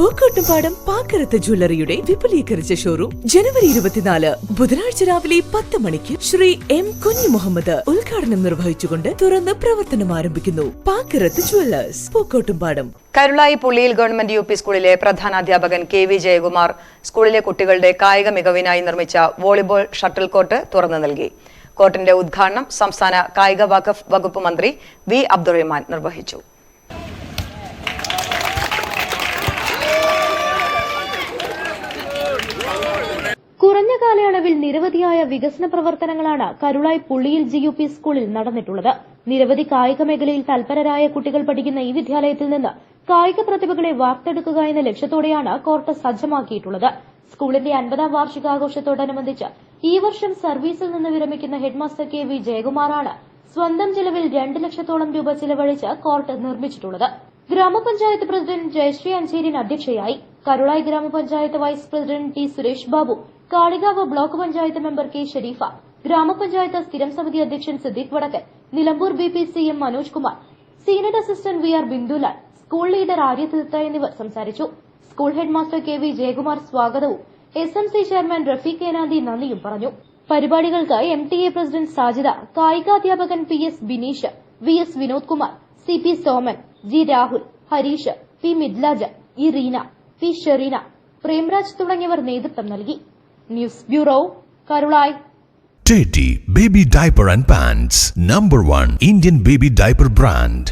പൂക്കോട്ടുംപാടം പാക്കരത്ത് ജ്വല്ലറിയുടെ വിപുലീകരിച്ച ഷോറൂം ജനുവരി ഇരുപത്തിനാല് ബുധനാഴ്ച രാവിലെ പത്ത് മണിക്ക് ശ്രീ എം കുഞ്ഞു മുഹമ്മദ് ഉദ്ഘാടനം നിർവഹിച്ചുകൊണ്ട് തുറന്ന് പ്രവർത്തനം ആരംഭിക്കുന്നു. പാക്കരത്ത് ജ്വല്ലേഴ്സ് പൂക്കോട്ടുംപാടം. കരുളായി പുള്ളിയിൽ ഗവൺമെന്റ് യു പി സ്കൂളിലെ പ്രധാനാധ്യാപകൻ കെ വി ജയകുമാർ സ്കൂളിലെ കുട്ടികളുടെ കായിക മികവിനായി നിർമ്മിച്ച വോളിബോൾ ഷട്ടിൽ കോർട്ട് തുറന്നു നൽകി. കോർട്ടിന്റെ ഉദ്ഘാടനം സംസ്ഥാന കായിക വകുപ്പ് മന്ത്രി വി അബ്ദുറഹ്മാൻ നിർവഹിച്ചു. കാലയളവിൽ നിരവധിയായ വികസന പ്രവർത്തനങ്ങളാണ് കരുളായി പുള്ളിയിൽ ജി യു പി സ്കൂളിൽ നടന്നിട്ടുള്ളത്. നിരവധി കായിക മേഖലയിൽ തൽപരരായ കുട്ടികൾ പഠിക്കുന്ന ഈ വിദ്യാലയത്തിൽ നിന്ന് കായിക പ്രതിഭകളെ വാർത്തെടുക്കുക എന്ന ലക്ഷ്യത്തോടെയാണ് കോർട്ട് സജ്ജമാക്കിയിട്ടുള്ളത്. സ്കൂളിന്റെ അൻപതാം വാർഷികാഘോഷത്തോടനുബന്ധിച്ച് ഈ വർഷം സർവീസിൽ നിന്ന് വിരമിക്കുന്ന ഹെഡ്മാസ്റ്റർ കെ വി ജയകുമാറാണ് സ്വന്തം ചെലവിൽ രണ്ട് ലക്ഷത്തോളം രൂപ ചിലവഴിച്ച് കോർട്ട് നിർമ്മിച്ചിട്ടുള്ളത്. ഗ്രാമപഞ്ചായത്ത് പ്രസിഡന്റ് ജയശ്രീ അഞ്ചേരിൻ അധ്യക്ഷയായി. കരുളായി ഗ്രാമപഞ്ചായത്ത് vice president T Suresh Babu Kalikavu block panchayat member K Sharifa ഗ്രാമപഞ്ചായത്ത് സ്ഥിരം സമിതി അധ്യക്ഷൻ Siddique Vadakkan Nilambur B P C M Manoj Kumar senior assistant V R Bindulal school leader Arya Theertha എന്നിവർ സംസാരിച്ചു. School head master K V Jayakumar സ്വാഗതവും S M C chairman Rafeeq Enanthi നന്ദിയും പറഞ്ഞു. പരിപാടികൾക്ക് M T A president Sajida കായികാധ്യാപകൻ P S Bineesh V S Vinod Kumar C P Soman G Rahul Harish P Midlaj E Reena P Sherina Premraj തുടങ്ങിയവർ നേതൃത്വം നൽകി. News bureau Karulai Teddy Baby Diaper and Pants, number one Indian baby diaper brand.